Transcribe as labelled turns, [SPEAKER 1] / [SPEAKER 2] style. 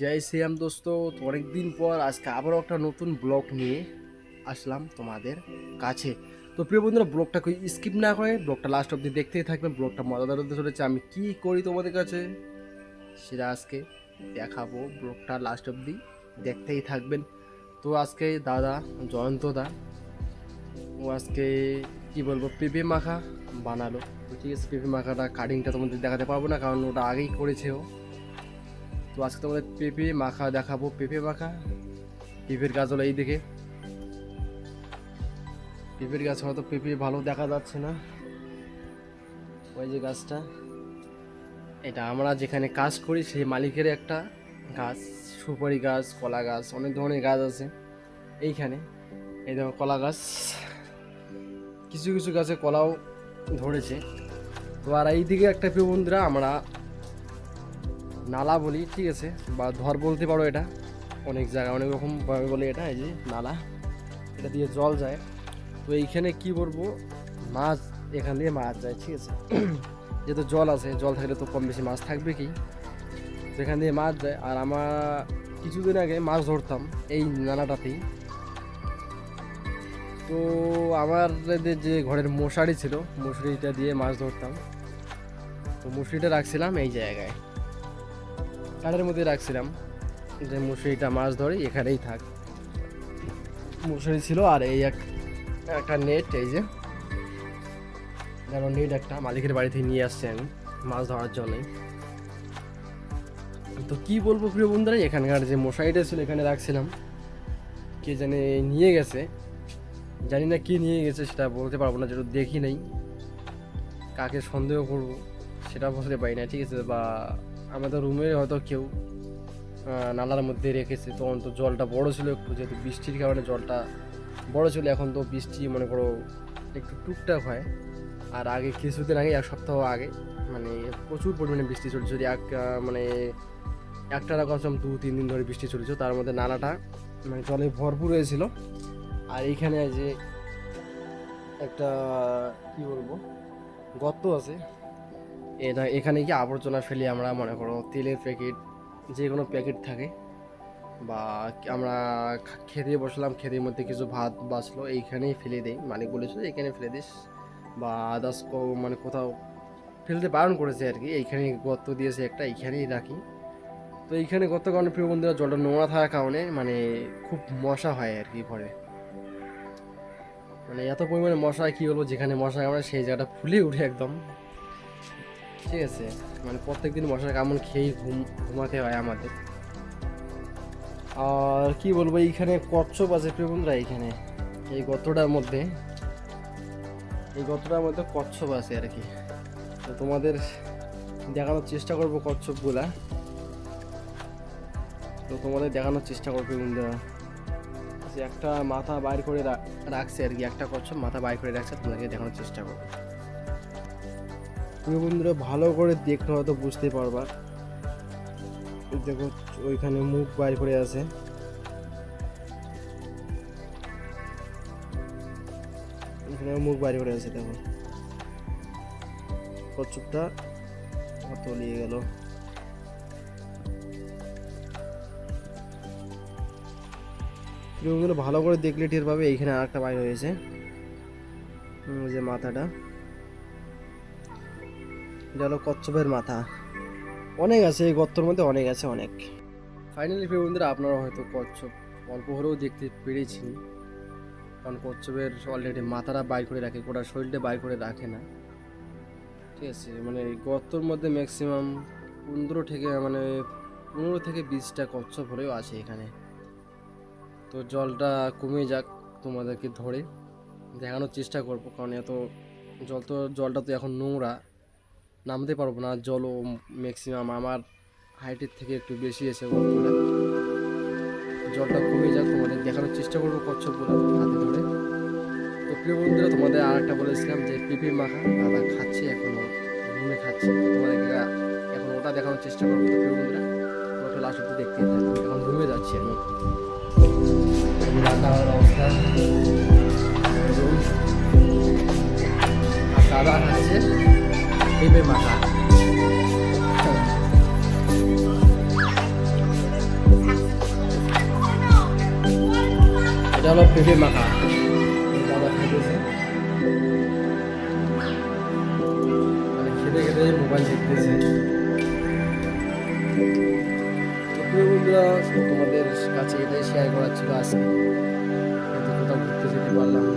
[SPEAKER 1] জয় শ্রীরাম দোস্ত, তো অনেকদিন পর আজকে আবারও একটা নতুন ব্লগ নিয়ে আসলাম তোমাদের কাছে। তো প্রিয় বন্ধুরা ব্লগটাকে স্কিপ না করে, ব্লগটা লাস্ট অবধি দেখতেই থাকবেন ব্লগটা মজাদার হতে চলেছে আমি কি করি তোমাদের কাছে সেটা আজকে দেখাবো। ব্লগটা লাস্ট অবধি দেখতেই থাকবেন। তো আজকে দাদা জয়ন্ত দা, ও আজকে কি বলব, পেঁপে মাখা বানালো। তো ঠিক আছে, পেঁপে মাখাটা কাটিংটা তোমাদের দেখাতে পারব না, কারণ ওটা আগেই করেছে ও। তো আজকে তোমাদের পেঁপে মাখা দেখাবো, পেঁপে মাখা। পেঁপের গাছ হলো এই দিকে পেঁপের গাছ হয়তো পেঁপে ভালো দেখা যাচ্ছে না। ওই যে গাছটা। এটা আমরা যেখানে কাজ করি সেই মালিকের একটা গাছ, সুপারি গাছ, কলা গাছ, অনেক ধরনের গাছ আছে এইখানে। এই দেখো কলা গাছ। কিছু কিছু গাছে কলাও ধরেছে। তো আর এইদিকে একটা বন্ধুরা, আমরা নালা বলি, ঠিক আছে? বা ধর বলতে পারো এটা। অনেক জায়গায় অনেক রকম বলে এটা, এই যে নালা। এটা দিয়ে জল যায়। তো এইখানে কি বলব, মাছ, এখান দিয়ে মাছ যায়, ঠিক আছে? যেহেতু জল আছে, জল থাকলে তো কম বেশি মাছ থাকবে কি? তো এখান দিয়ে মাছ যায়। আর আমার কিছুদিন আগে মাছ ধরতাম এই নালাটাতেই। তো আমার যে ঘরের মশারি ছিল, মশারিটা দিয়ে মাছ ধরতাম। তো মশারিটা রাখছিলাম এই জায়গায়। কাঠের মধ্যে রাখছিলাম যে মশারিটা মাছ ধরে, এখানেই থাক। মশারি ছিল আর এই এক একটা নেট এই যে। যেন নেট একটা মালিকের বাড়ি থেকে নিয়ে আসছি আমি মাছ ধরার জন্যই। তো কি বলব প্রিয় বন্ধুরা, এখানকার যে মশারিটা ছিল এখানে রাখছিলাম। কে জানে নিয়ে গেছে। জানি না কি নিয়ে গেছে, সেটা বলতে পারব না যেটা দেখি নাই। কাকে সন্দেহ করব, সেটা বলতে পারি না, ঠিক আছে? বা আমাদের রুমে হয়তো কেউ নালার মধ্যে রেখেছে। তখন তো জলটা বড় ছিল একটু, যেহেতু বৃষ্টির কারণে জলটা বড় ছিল, এখন তো বৃষ্টি মনে করো একটু টুকটাক হয়। আর আগে কিছুদিন আগে, এক সপ্তাহ আগে মানে প্রচুর পরিমাণে বৃষ্টি চলছে। যদি এক মানে একটা কম দু, তিন দিন ধরে বৃষ্টি চলেছে। তার মধ্যে নালাটা মানে জলে ভরপুর হয়েছিল। আর এইখানে যে একটা, কি বলব, গর্ত আছে এখানে কি আবর্জনা ফেলি আমরা, মনে করো, তেলের প্যাকেট, যে কোনো প্যাকেট থাকে, বা আমরা খেতে বসলাম, খেতের মধ্যে কিছু ভাত বাঁচলো, এইখানেই ফেলে দেই, মালিক বলেছিল এখানে ফেলে দিস, বা আদার্স মানে কোথাও ফেলতে বারণ করেছে আর কি এইখানে গর্ত দিয়েছে একটা, এইখানেই রাখি। তো এইখানে গর্ত কারণে প্রিয় বন্ধুরা, জলটা নোংরা থাকার কারণে মানে খুব মশা হয় আর কি ঘরে। মানে এত পরিমাণে মশা, কি বলব, যেখানে মশা কামড়ে সেই জায়গাটা ফুলে উঠে একদম। ঠিক আছে। মানে প্রত্যেকদিন মশার কামড় খেয়েই ঘুম, ঘুমাতে হয় আমাদের। আর কি বলব, এইখানে কচ্ছপ আছে প্রিয় বন্ধুরা, এইখানে। এই গর্তটার মধ্যে, এই গর্তটার মধ্যে কচ্ছপ আছে আর কি। তো তোমাদের দেখানোর চেষ্টা করব কচ্ছপগুলা। তো তোমাদের দেখানোর চেষ্টা করব বন্ধুরা। যে একটা মাথা বাইর করে রাখছে আর কি, একটা কচ্ছপ মাথা বাইর করে রাখছে, তোমাদেরকে দেখানোর চেষ্টা করব। তুমি বন্ধুরা ভালো করে দেখলে হয়তো বুঝতে পারবা। দেখো, ওইখানে মুখ বাইর করে আছে। মুখ বাইর করে আছে, দেখো। কচ্ছপটা তলিয়ে গেল। ভালো করে দেখলে টের পাবে, এইখানে আরেকটা বাইর হয়েছে। যে মাথাটা। এটা হলো কচ্ছপের মাথা। অনেক আছে, এই গর্তর মধ্যে অনেক আছে, অনেক। ফাইনালি প্রিয় বন্ধুরা আপনারা হয়তো কচ্ছপ অল্প হলেও দেখতে পেরেছি। কারণ কচ্ছপের অলরেডি মাথাটা বাই করে রাখে, গোটা শরীরটা বাই করে রাখে না। ঠিক আছে মানে গর্তর মধ্যে ম্যাক্সিমাম পনেরো থেকে মানে পনেরো থেকে বিশটা কচ্ছপ হলেও আছে এখানে। তো জলটা কমে যাক তোমাদেরকে ধরে, দেখানোর চেষ্টা করব, কারণ এত জল তো, জলটা তো এখন নোংরা। নামতে পারব না। জলও ম্যাক্সিমাম আমার হাইটের থেকে একটু বেশি এসে জলটা কমে যাক, তোমাদের দেখানোর চেষ্টা করব কচ্ছপগুলো হাতে ধরে। তো প্রিয় বন্ধুরা, তোমাদের আর একটা বলেছিলাম যে পেঁপে মাখা দাদা খাচ্ছে, এখনও ঘুমে খাচ্ছে। তোমাদেরকে এখন ওটা দেখানোর চেষ্টা করব। তো প্রিয় বন্ধুরা ওটা লাস্ট অব্দি দেখতে এখন রুমে যাচ্ছি আমি দাদা খাচ্ছে। ভেবে মাখা এটা হলো ভেবে মাখা দাদা খেতেছে মোবাইল দেখতেছে। তোমাদের কাছে এটাই শেয়ার করার ছিল আজকে। কোথাও ঘুরতে যেতে পারলাম না।